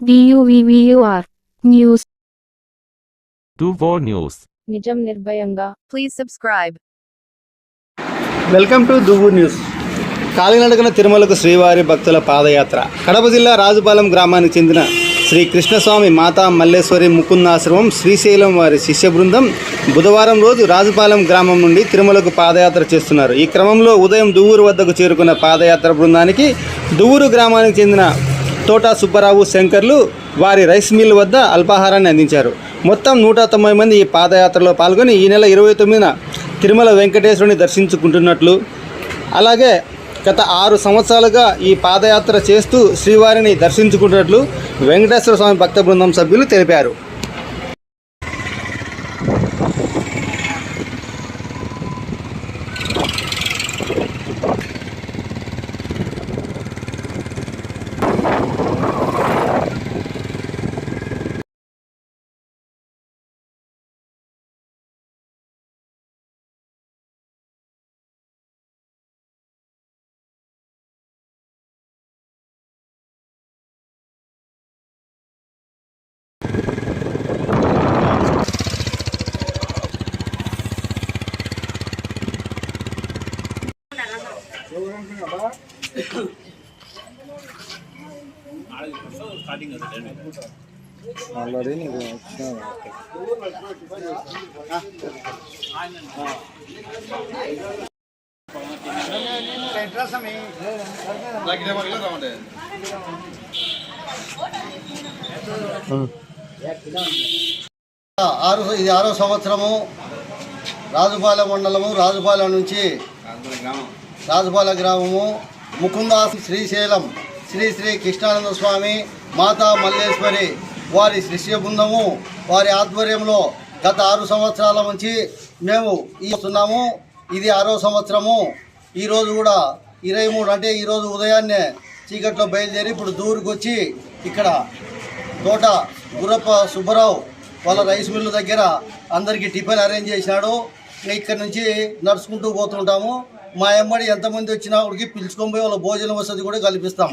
DUVVUR News. Duvo News. నిజం నిర్భయంగా. Please subscribe. Welcome to Duvvu news. కాలినడకన తిరుమలకు శ్రీవారి భక్తుల పాదయాత్ర. కడప జిల్లా రాజుపాలెం గ్రామానికి చెందిన శ్రీ కృష్ణస్వామి మాతా మల్లేశ్వరి ముకుందాశ్రమం శ్రీశైలం వారి శిష్య బృందం బుధవారం రోజు రాజుపాలెం గ్రామం నుండి తిరుమలకు పాదయాత్ర చేస్తున్నారు. ఈ క్రమంలో ఉదయం దువ్వూరు వద్దకు చేరుకున్న పాదయాత్ర బృందానికి దువ్వూరు గ్రామానికి చెందిన తోటా సుబ్బారావు శంకర్లు వారి రైస్ మిల్ వద్ద అల్పాహారాన్ని అందించారు. మొత్తం నూట తొంభై మంది ఈ పాదయాత్రలో పాల్గొని ఈ నెల ఇరవై తొమ్మిదిన తిరుమల వెంకటేశ్వరుని దర్శించుకుంటున్నట్లు. అలాగే గత ఆరు సంవత్సరాలుగా ఈ పాదయాత్ర చేస్తూ శ్రీవారిని దర్శించుకుంటున్నట్లు వెంకటేశ్వర స్వామి భక్త బృందం సభ్యులు తెలిపారు. நல்லதே நீங்க ட்ரெஸ் அமே ఆరు ఇది ఆరో సంవత్సరము రాజుపాలెం మండలము రాజుపాలెం నుంచి రాజుపాలెం గ్రామము ముకుందా శ్రీశైలం శ్రీ శ్రీ కృష్ణానంద స్వామి మాతా మల్లేశ్వరి వారి శిష్య బృందము వారి ఆధ్వర్యంలో గత ఆరు సంవత్సరాల నుంచి మేము ఈ వస్తున్నాము. ఇది ఆరో సంవత్సరము. ఈరోజు కూడా ఇరవై మూడు అంటే ఈరోజు ఉదయాన్నే చీకట్లో బయలుదేరి ఇప్పుడు దూరికి వచ్చి ఇక్కడ తోట గురప్ప సుబ్బారావు వాళ్ళ రైస్ మిల్లు దగ్గర అందరికీ టిఫిన్ అరేంజ్ చేసినాడు ఇక్కడ నుంచి నడుచుకుంటూ పోతుంటాము. మా అమ్మడి ఎంతమంది వచ్చినా వాళ్ళకి పిలుచుకొని పోయి వాళ్ళ భోజన వసతి కూడా కల్పిస్తాం.